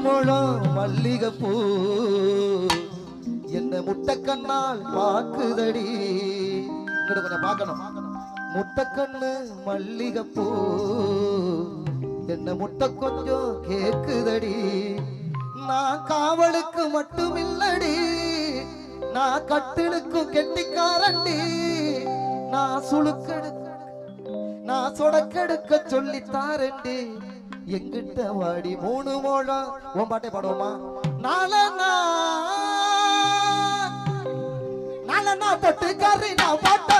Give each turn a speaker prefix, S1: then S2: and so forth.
S1: முழம் மல்லிகைப்பூ. என்ன முட்டைக்கண்ணால் பாக்குதடி இங்கிட்ட கொஞ்சம் பார்க்கணும். முட்டைக்கண்ணு மல்லிகைப்பூ. என்ன முட்டை கொஞ்சம் கேக்குதடி. நான் காவலுக்கு மட்டும் இல்லடி நான் கட்டிலுக்கும் கெட்டிக்காரண்டி. நான் சுழுக்கெடுக்க நான் சொடக்கெடுக்க சொல்லித்தாரண்டி எங்கிட்ட வாடி மூணு மோழம் உன் பாட்டை பாடுவோமா? நாளனா தொட்டு கறி நான் பாட்டா